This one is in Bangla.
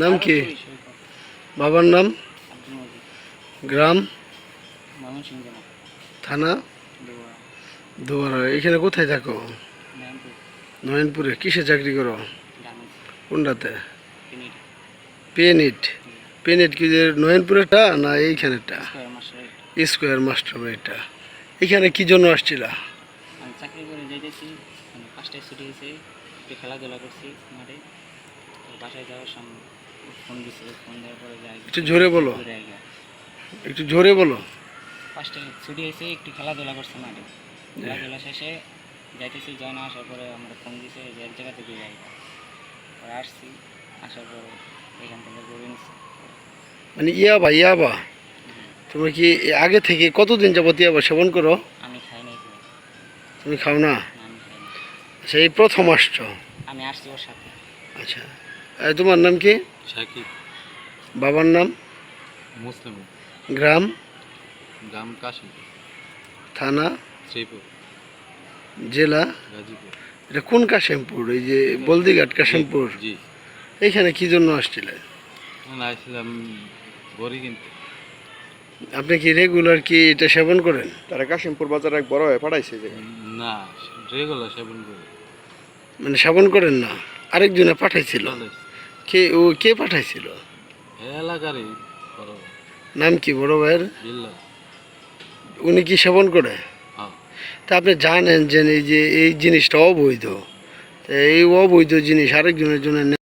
নাম কি? বাবার নাম? গ্রাম? থানা? দুয়ারা। এখানে কোথায় থাকো? নয়নপুরে। কিসে চাকরি করো? কোনটাতে পেনিট। পেনিট। কি যে নয়নপুরেরটা না এইখানেরটা? স্কোয়ার মাস্টার বাড়িটা এখানে কি জন্য আসছিলা? চাকরি করে যাইতেছি মানে পাঁচটায় ছুটি হয়েছে খেলাধুলা করছি মাঠে। বাসায় যাওয়ার সময় ফোন দিছে ফোন দেওয়ার পরে যাই। একটু জোরে বলো। একটু জোরে বলো। পাঁচটায় ছুটি হয়েছে একটু খেলাধুলা করছে মাঠে। খেলাধুলা শেষে যাইতেছি যাই না আসার পরে আমার ফোন দিছে যে এক জায়গা থেকে যাই। পরে আসছি আসার পরে এখান থেকে নিচ্ছি মানে ইয়াবা ইয়াবা তুমি কি আগে থেকে কতদিন যাবত ইয়াবা সেবন করো? আমি খাই নাই তুমি খাও না? নাই। আচ্ছা প্রথম আসছো। আমি আসছি ওর সাথে। আচ্ছা। তোমার নাম কি? সাকিব। বাবার নাম? মুসলিম। গ্রাম? গ্রাম কাশিমপুর থানা? শ্রীপুর। জেলা? গাজীপুর। এটা কোন কাশিমপুর? এই যে বলদিঘাট কাশিমপুর। জি এইখানে কি জন্য আসছিলাম বড়ি কিনতে আপনি কি রেগুলার কি এটা সেবন করেন? তারা কাশিমপুর বাজারে এক বড় হয়ে পাঠাইছে যে। না রেগুলার সেবন করে। মানে সেবন করেন না? আরেকজনে পাঠাইছিল। কে ও কে পাঠাইছিল? এলাকারই নাম কি বড় ভাইয়ের? উনি কি সেবন করে? হ্যাঁ। তা আপনি জানেন যে এই যে এই জিনিসটা অবৈধ। এই অবৈধ জিনিস আরেকজনের জন্য